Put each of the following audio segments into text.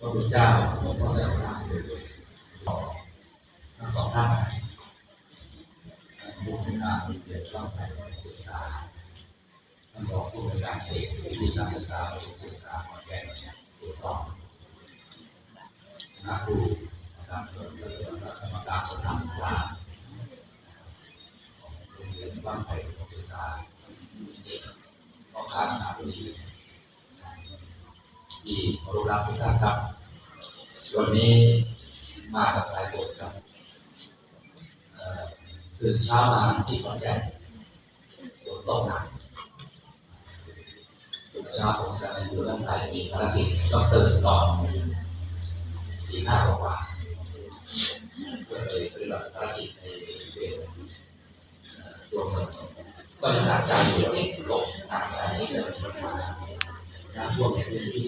พระพุทธเจ้าผมก็จะมาทั้งสองท่านผู้เป็นารมีเกียรติต้องไปศึกษาท่านบอกผู้เป็นการเอกที่การศึกษาปศึกษาขอนแก่นตรวจสอบนักครูนะครับกรรมการสถานศึกษาโรงเรียนบ้านไผ่ปศึกษาเด็กพ่อค้าสนามบุรี ที่เคารพรักทุกท่านครับวันนี้มากับสายฝนครับตื่นเช้ามาที่ขอนแก่นฝนตกหนักตื่นเช้าผมกำลังอยู่ร่างกายมีภารกิจต้องตื่นตอนตีห้ากว่าเพื่อไปปฏิบัติภารกิจในเวรเอ่อตัวเมืองก็จะหนักใจอยู่ที่สุดโลกหนักใจนี้เกิดปัญหา น้ำท่วมในพื้นที่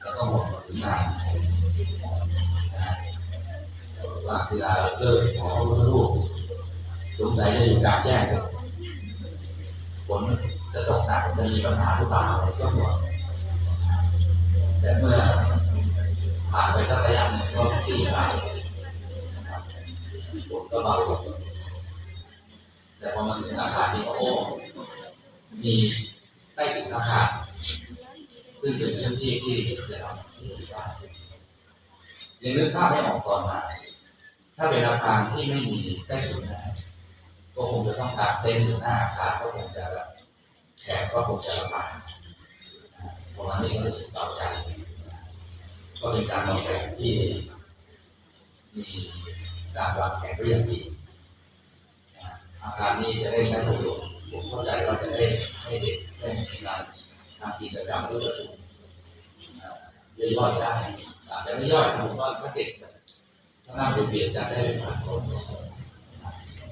แล้วก็หมดถึงงานว่าศิลาเลิกขอพระรูปสงสัยจะอยู่กลางแจ้งฝนจะตกหนักจะมีปัญหาหรือเปล่าก็ห่วงแต่เมื่อผ่านไปสักระยะหนึ่งก็คลี่คลายนะครับฝนก็เบาลงแต่พอมาถึงอาคารนี้โอ้มี ใต้ถุนอาคารซึ่งเป็นพื้นที่ที่จะทำที่ได้ยังนึกภาพไม่ออกก่อนมาถ้าเป็นอาคารที่ไม่มีใต้ถุนนะก็คงจะต้องการเต็นท์อยู่หน้าอาคารก็คงจะแบบแขกก็คงจะลำบากเพระวันนี้ก็รู้สึกเบาใจ ก็เป็นการวางแผนที่มีการวางแผนไว้อย่างดีอาคารนี้จะได้ใช้ประโยชน์ผมเข้าใจว่าจะได้ให้เด็ก การทำกิจกรรมหรือประชุมย่อยได้อาจจะไม่ย่อยผมว่าถ้าเด็กถ้านั่งเบียดกันได้เป็นผ่านคน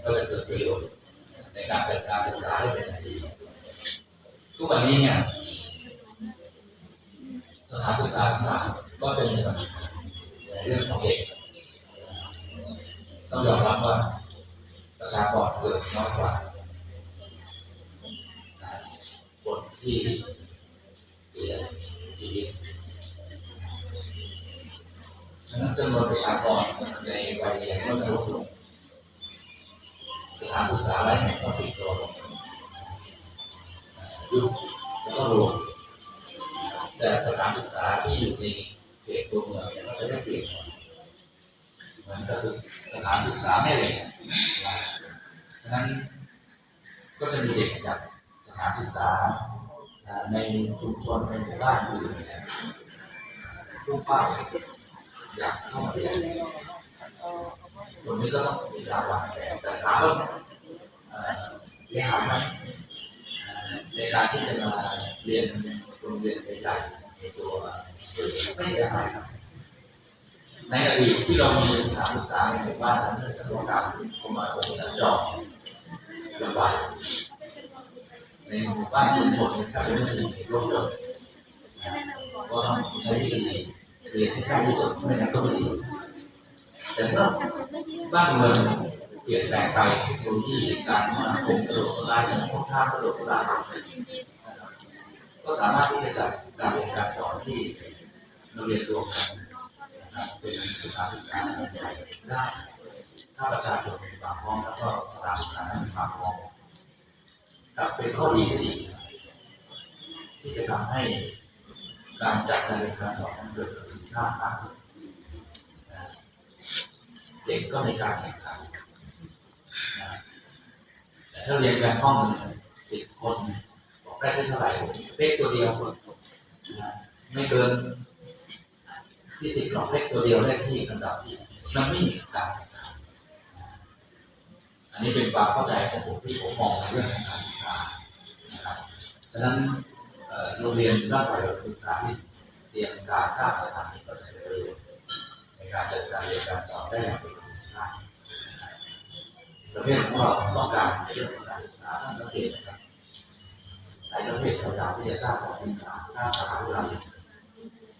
ก็จะเกิดประโยชน์ในการจัดการศึกษาได้เป็นอย่างดีทุกวันนี้เนี่ยสถานศึกษาต่างๆก็จะมีปัญหาในเรื่องของเด็กต้องยอมรับว่าประชากรเกิดน้อยกว่า ที่เสียชีวิตฉะนั้นจำนวนประชากรในวัยเรียนก็จะลดลงสถานศึกษาหลายแห่งก็ปิดตัวลงยุบแล้วก็รวมแต่สถานศึกษาที่อยู่ในเขตตัวเมืองเนี่ยก็จะได้เปลี่ยนเหมือนกับสถานศึกษาแม่เหล็กฉะนั้นก็จะมีเด็กจากสถานศึกษา ในชุมชนในหมู่บ้านอื่นเนี่ยลูกป้าอยากเข้ามาเรียนตรงนี้ก็ต้องมีการวางแผนแต่ถามว่าเอ่อเสียหายไหมเอ่อในการที่จะมาเรียนโรงเรียนใหญ่ในตัวไม่เสียหายครับในอดีตที่เรามีสถานศึกษาในหมู่บ้านนั้นจะต้องการเข้ามาเป็นสัญจรล บ้านชุมชนนะครับไม่มีรถยนต์ก็ต้องใช้วิธีเรียนให้ใกล้ที่สุดไม่งั้นก็ไม่ถึงแต่เมื่อบ้านเมืองเปลี่ยนแปลงไปเทคโนโลยีการคมนาคมสะดวกสบายอย่างค่อนข้างสะดวกสบายก็สามารถที่จะจัดการเรียนการสอนที่เราเรียนรวมกันนะครับเป็นสถานศึกษาใหญ่ได้ถ้าประชาชนมีความพร้อมแล้วก็สถานศึกษานั้นมีความพร้อม กลับเป็นข้อดีที่ดีที่จะทำให้การจัดการเรียนการสอนเกิดประสิทธิภาพมากขึ้นเด็กก็ในการแข่งขันแต่ถ้าเรียนกันห้องสิบคนบอกได้เท่าไหร่เลขตัวเดียวคนไม่เกินที่สิบหรอกเลขตัวเดียวเลขที่อันดับที่มันไม่มีการแข่งขันอันนี้เป็นความเข้าใจของผมที่ผมมองในเรื่องของการานะครับฉะนั้นเอ่อโรงเรียนด้านฝ่ายศึกษาที่เตรียมการสร้างสถานที่ประโยชนในการจัดการเรียนการสอนได้อย่างเป็นประสิทธิภาพประเทศของเราต้องการในเรื่องของการศึกษาทั้งประเทศนะครับหลายประเทศพยายามที่จะสร้างความศึกษาสร้างสถาบัน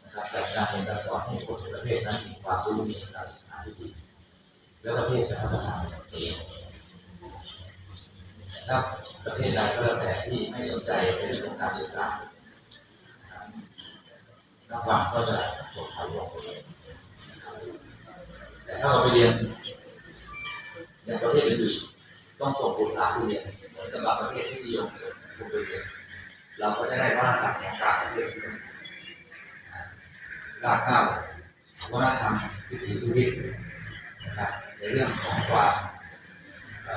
นะครับแต่การเรียนการสอนให้คนในประเทศนั้นมีความรู้มีการศึกษาที่ดี แล้วประเทศจะพัฒนาเอง ถ้าประเทศใดก็แล้วแต่ที่ไม่สนใจในเรื่องของการศึกษานักวันก็จะตกถาวรแต่ถ้าเราไปเรียนอย่างประเทศอื่นต้องส่งบุตรหลานไปเรียนเหมือนกับบางประเทศที่นิยมส่งบุตรไปเรียนเราก็จะได้ว่าหลักของการเรียนรากเหง้าวัฒนธรรมวิถีชีวิตนะครับในเรื่องของความ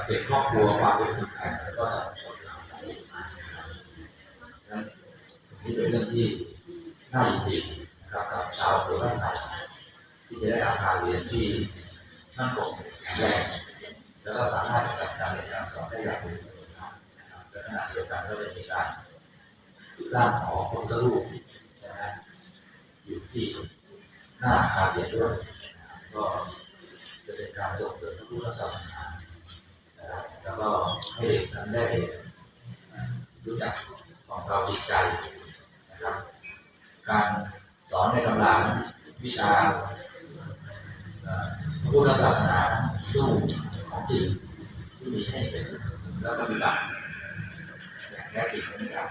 เป็นครอบครัวความเป็นคนไทยแล้วก็จะผลลัพธ์นั้นนี่เป็นเรื่องที่น่ายินดีนะครับกับชาวอำเภอบ้านไผ่ที่จะได้อาคารเรียนที่มั่นคงแข็งแรงแล้วก็สามารถจัดการเรียนการสอนได้อย่างมีประสิทธิภาพนะครับและขณะเดียวกันก็จะมีการร่างของพระพุทธรูปนะฮะอยู่ที่หน้าอาคารเรียนด้วยนะก็จะเป็นการส่งเสริมพระพุทธศาสนา แล้วก็ให้เด็กนั้นได้รู้จักของเราจิตใจนะครับ การสอนในตำราวิชาพุทธศาสนาสู้ของจริงที่มีให้เป็นแล้วก็ปฏิบัติอย่างแท้จริงนะครับ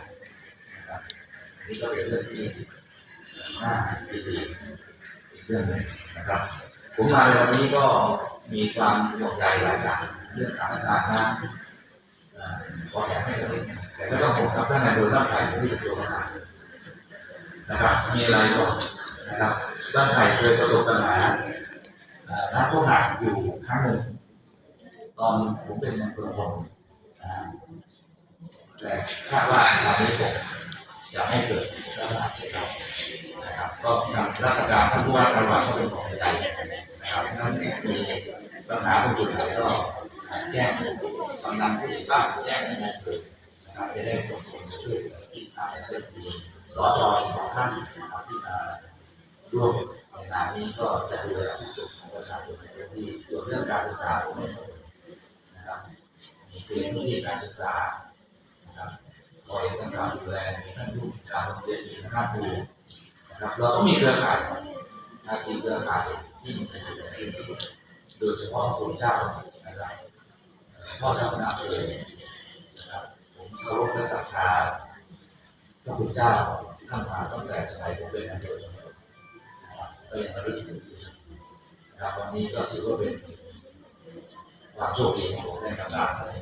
นี่ก็เป็นเรื่องที่น่ายินดีอีกเรื่องนึงนะครับ ผมมาในวันนี้ก็มีความห่วงใยหลายอย่าง เรื่องสานการณ์น้ำเอ่อขอแข่ให้สำเร็จแต่ก็ต้องผมครับท่านนายโดยท่านไผ่ที่อยู่ตรงนั้นนะครับ มีอะไรก่อนนะครับด้านไทยเคยประสบปัญหาน้ำท่วมหนักอยู่ครั้งหนึ่งตอนผมเป็นนเมืองพลนะฮะแต่คาดว่าคราวนี้ผมจะไม่เกิดลักษณะเช่นนั้นนะครับ ก็ทางราชการท่านผู้ว่าการจังหวัดก็เป็นของใหญ่นะครับท่านมีปัญหาตรงจุดไหนก็ แจ้งกำนันผู้ใหญ่บ้านแจ้งให้นายอำเภอนะครับจะได้ส่งคนมาช่วยเหลือที่ทางเรื่องดีสจอีกสองท่านนะครับที่มาร่วมในงานนี้ก็จะดูแลผู้ชมของประชาชนในพื้นที่ส่วนเรื่องการศึกษาผมไม่สนนะครับมีเกณฑ์ที่การศึกษานะครับคอยตั้งการดูแลมีท่านผู้การโรงเรียนมีท่านครูนะครับเราต้องมีเครือข่ายนาทีเครือข่ายที่มีประโยชน์ในพื้นที่โดยเฉพาะคุณเจ้านะครับ พ่อเจ้าคณะเลยนะครับผมเคารพและศรัทธาพระคุณเจ้าท่านมาตั้งแต่สมัยผมเป็นนายกนะครับก็ยังระลึกถึงอยู่นะครับวันนี้ก็ถือว่าเป็นความโชคดีของผมได้กำลังใน